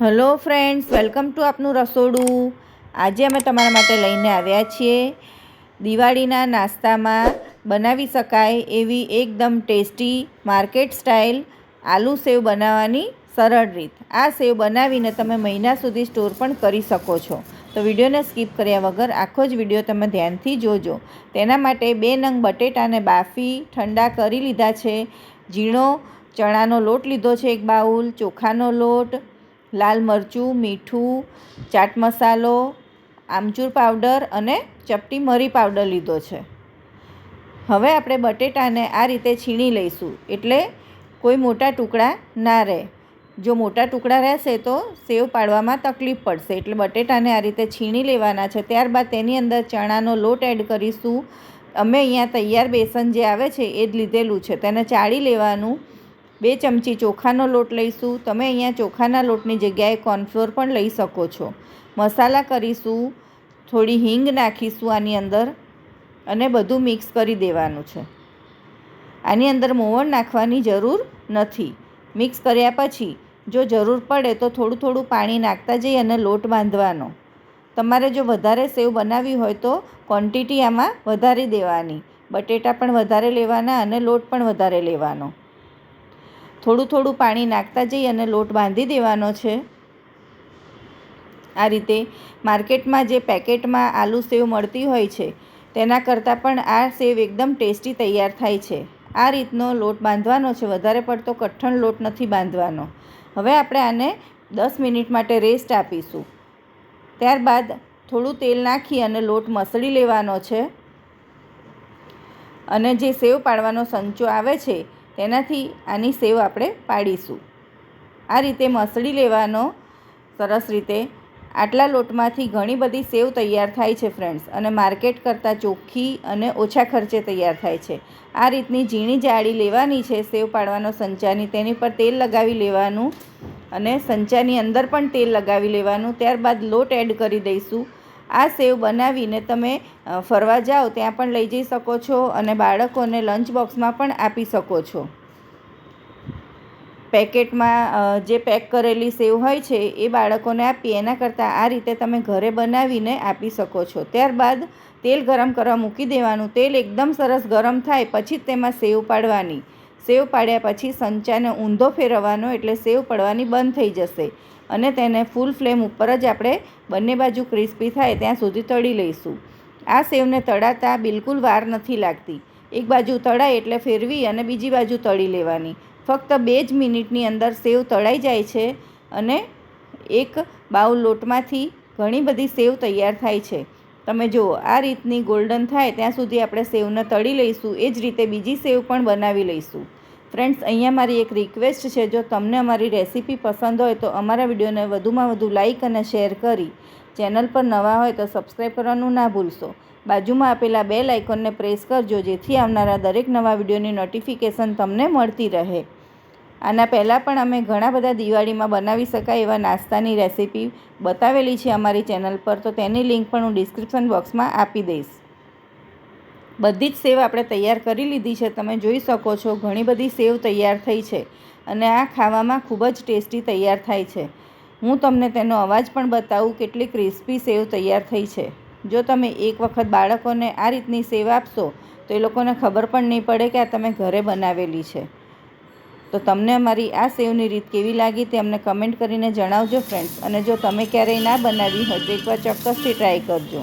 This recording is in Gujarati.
હલો ફ્રેન્ડ્સ, વેલકમ ટુ આપનું રસોડું. આજે અમે તમારા માટે લઈને આવ્યા છીએ. દિવાળીના નાસ્તામાં બનાવી શકાય એવી એકદમ ટેસ્ટી માર્કેટ સ્ટાઇલ આલુ સેવ બનાવવાની સરળ રીત. આ સેવ બનાવીને તમે મહિના સુધી સ્ટોર પણ કરી શકો છો. તો વિડીયોને સ્કીપ કર્યા વગર આખો જ વીડિયો તમે ધ્યાનથી જોજો. તેના માટે બે નંગ બટેટાને બાફી ઠંડા કરી લીધા છે. ઝીણો ચણાનો લોટ લીધો છે એક બાઉલ, ચોખાનો લોટ લાલ મરચું, મીઠું, ચાટ મસાલો, આમચૂર પાવડર અને ચપટી મરી પાવડર લીધો છે. હવે આપણે બટેટાને આ રીતે છીણી લઈશું. એટલે કોઈ મોટા ટુકડા ના રહે. જો મોટા ટુકડા રહેશે તો સેવ પાડવામાં તકલીફ પડશે. એટલે બટેટાને આ રીતે છીણી લેવાના છે. ત્યારબાદ તેની અંદર ચણાનો લોટ એડ કરીશું. અમે અહીંયા તૈયાર બેસન જે આવે છે એ જ લીધેલું છે. તેને ચાળી લેવાનું. બે ચમચી ચોખાનો લોટ લઈશું. તમે અહીંયા ચોખાના લોટની જગ્યાએ કોર્નફ્લોર પણ લઈ શકો છો. મસાલા કરીશું, થોડી હિંગ નાખીશું આની અંદર અને બધું મિક્સ કરી દેવાનું છે. આની અંદર મોવણ નાખવાની જરૂર નથી. મિક્સ કર્યા પછી જો જરૂર પડે તો થોડું થોડું પાણી નાખતા જઈ અને લોટ બાંધવાનો. તમારે જો વધારે સેવ બનાવવી હોય તો ક્વોન્ટિટી આમાં વધારી દેવાની. બટેટા પણ વધારે લેવાના અને લોટ પણ વધારે લેવાનો. થોડું થોડું પાણી નાખતા જઈ અને લોટ બાંધી દેવાનો છે. આ રીતે માર્કેટમાં જે પેકેટમાં આલુ સેવ મળતી હોય છે, તેના કરતાં પણ આ સેવ એકદમ ટેસ્ટી તૈયાર થાય છે. આ રીતનો લોટ બાંધવાનો છે. વધારે પડતો કઠણ લોટ નથી બાંધવાનો. હવે આપણે આને દસ મિનિટ માટે રેસ્ટ આપીશું. ત્યારબાદ થોડું તેલ નાખી અને લોટ મસળી લેવાનો છે. અને જે સેવ પાડવાનો સંચો આવે છે તેનાથી આની સેવ આપણે પાડીશું. આ રીતે મસળી લેવાનો સરસ રીતે આટલા લોટમાંથી ઘણી બધી સેવ તૈયાર થાય છે ફ્રેન્ડ્સ, અને માર્કેટ કરતાં ચોખ્ખી અને ઓછા ખર્ચે તૈયાર થાય છે. આ રીતની ઝીણી જાળી લેવાની છે, સેવ પાડવાનો સંચાની, તેની પર તેલ લગાવી લેવાનું અને સંચાની અંદર પણ તેલ લગાવી લેવાનું. ત્યારબાદ લોટ એડ કરી દઈશું. આ સેવ બનાવીને તમે ફરવા જાઓ ત્યાં પણ લઈ જઈ શકો છો અને બાળકોને લંચ બોક્સમાં પણ આપી શકો છો. પેકેટમાં જે પેક કરેલી સેવ હોય છે એ બાળકોને આપી એના કરતાં આ રીતે તમે ઘરે બનાવીને આપી શકો છો. ત્યારબાદ તેલ ગરમ કરવા મૂકી દેવાનું. તેલ એકદમ સરસ ગરમ થાય પછી જ તેમાં સેવ પાડવાની. સેવ પાડ્યા પછી સંચાને ઊંધો ફેરવવાનો એટલે સેવ પડવાની બંધ થઈ જશે. અને તેને ફૂલ ફ્લેમ ઉપર જ આપણે બંને બાજુ ક્રિસ્પી થાય ત્યાં સુધી તળી લઈશું. આ સેવને તળાતા બિલકુલ વાર નથી લાગતી. એક બાજુ તળાય એટલે ફેરવી અને બીજી બાજુ તળી લેવાની. ફક્ત બે જ મિનિટની અંદર સેવ તળાઈ જાય છે અને એક બાઉલ લોટમાંથી ઘણી બધી સેવ તૈયાર થાય છે. તમે જુઓ, આ રીતની ગોલ્ડન થાય ત્યાં સુધી આપણે સેવને તળી લઈશું. એ જ રીતે બીજી સેવ પણ બનાવી લઈશું. ફ્રેન્ડ્સ અહીંયા મારી એક રિક્વેસ્ટ છે, જો તમને અમારી રેસીપી પસંદ હોય તો અમારા વિડીયોને વધુમાં વધુ લાઇક અને શેર કરી. ચેનલ પર નવા હોય તો સબસ્ક્રાઈબ કરવાનું ના ભૂલશો. બાજુમાં આપેલા બે લાઇકોનને પ્રેસ કરજો, જેથી આવનારા દરેક નવા વિડીયોની નોટિફિકેશન તમને મળતી રહે. આના પહેલાં પણ અમે ઘણા બધા દિવાળીમાં બનાવી શકાય એવા નાસ્તાની રેસીપી બતાવેલી છે અમારી ચેનલ પર, તો તેની લિંક પણ હું ડિસ્ક્રિપ્શન બોક્સમાં આપી દઈશ. બધી જ સેવ આપણે તૈયાર કરી લીધી છે. તમે જોઈ શકો છો, ઘણી બધી સેવ તૈયાર થઈ છે અને આ ખાવામાં ખૂબ જ ટેસ્ટી તૈયાર થાય છે. હું તમને તેનો અવાજ પણ બતાવું કેટલી ક્રિસ્પી સેવ તૈયાર થઈ છે. જો તમે એક વખત બાળકોને આ રીતની સેવ આપશો, તો એ લોકોને ખબર પણ નહીં પડે કે આ તમે ઘરે બનાવેલી છે. તો તમને અમારી આ સેવની રીત કેવી લાગી તે અમને કમેન્ટ કરીને જણાવજો ફ્રેન્ડ્સ અને જો તમે ક્યારેય ના બનાવી હોય તો એકવાર ચોક્કસથી ટ્રાય કરજો.